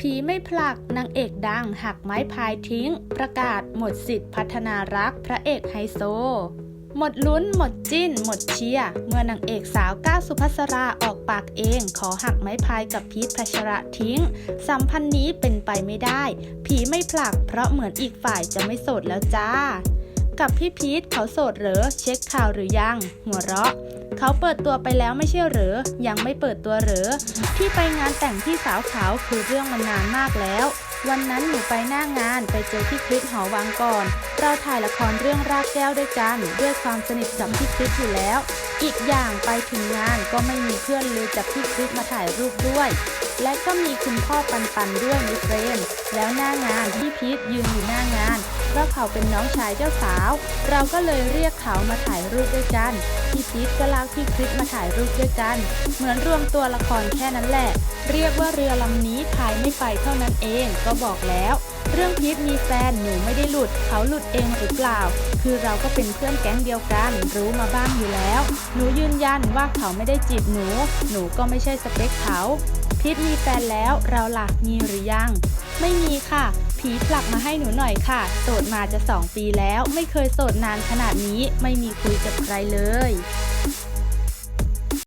ผีไม่ผลักนางเอกดังหักไม้พายทิ้ง ประกาศหมดสิทธิ์พัฒนารักพระเอกไฮโซ หมดลุ้น หมดจิ้น หมดเชียร์เมื่อนางเอกสาวก้าวสุภัสราออกปากเอง ขอหักไม้พายกับพีทพัชระทิ้ง สัมพันธ์นี้เป็นไปไม่ได้ ผีไม่ผลักเพราะเหมือนอีกฝ่ายจะไม่โสดแล้วจ้า กับพี่พีทเขาโสดเหรอ เช็คข่าวหรือยัง หัวเราะ เขาเปิดตัวไปแล้วไม่ใช่เหรอ ยังไม่เปิดตัวเหรอ ที่ไปงานแต่งพี่สาวขาวคือเรื่องมันนานมากแล้ว วันนั้นหนูไปหน้างานไปเจอพี่คริสหอวังก่อน เราถ่ายละครเรื่องรากแก้วด้วยกัน ด้วยความสนิทกับพี่คริสอยู่แล้ว อีกอย่างไปถึงงานก็ไม่มีเพื่อนเลยจากพี่คริสมาถ่ายรูปด้วยและก็มีคุณพ่อปันปันด้วยในเฟรมแล้วหน้างานพี่พีทยืนอยู่หน้างาน เพราะเขาเป็นน้องชายเจ้าสาว เราก็เลยเรียกเขามาถ่ายรูปด้วยกันพี่พีทก็ลากพี่คริสมาถ่ายรูปด้วยกัน เหมือนรวมตัวละครแค่นั้นแหละ เรียกว่าเรือลำนี้พายไม่ไปเท่านั้นเองก็บอกแล้ว เรื่องพีทมีแฟนหนูไม่ได้หลุด เขาหลุดเองหรือเปล่า คือเราก็เป็นเพื่อนแก๊งเดียวกัน รู้มาบ้างอยู่แล้ว หนูยืนยันว่าเขาไม่ได้จีบหนู หนูก็ไม่ใช่สเปคเขาพีทมีแฟนแล้วเราหล่ะมีหรือยัง ไม่มีค่ะ ผีผลักมาให้หนูหน่อยค่ะ โสดมาจะสองปีแล้ว ไม่เคยโสดนานขนาดนี้ ไม่มีคุยกับใครเลย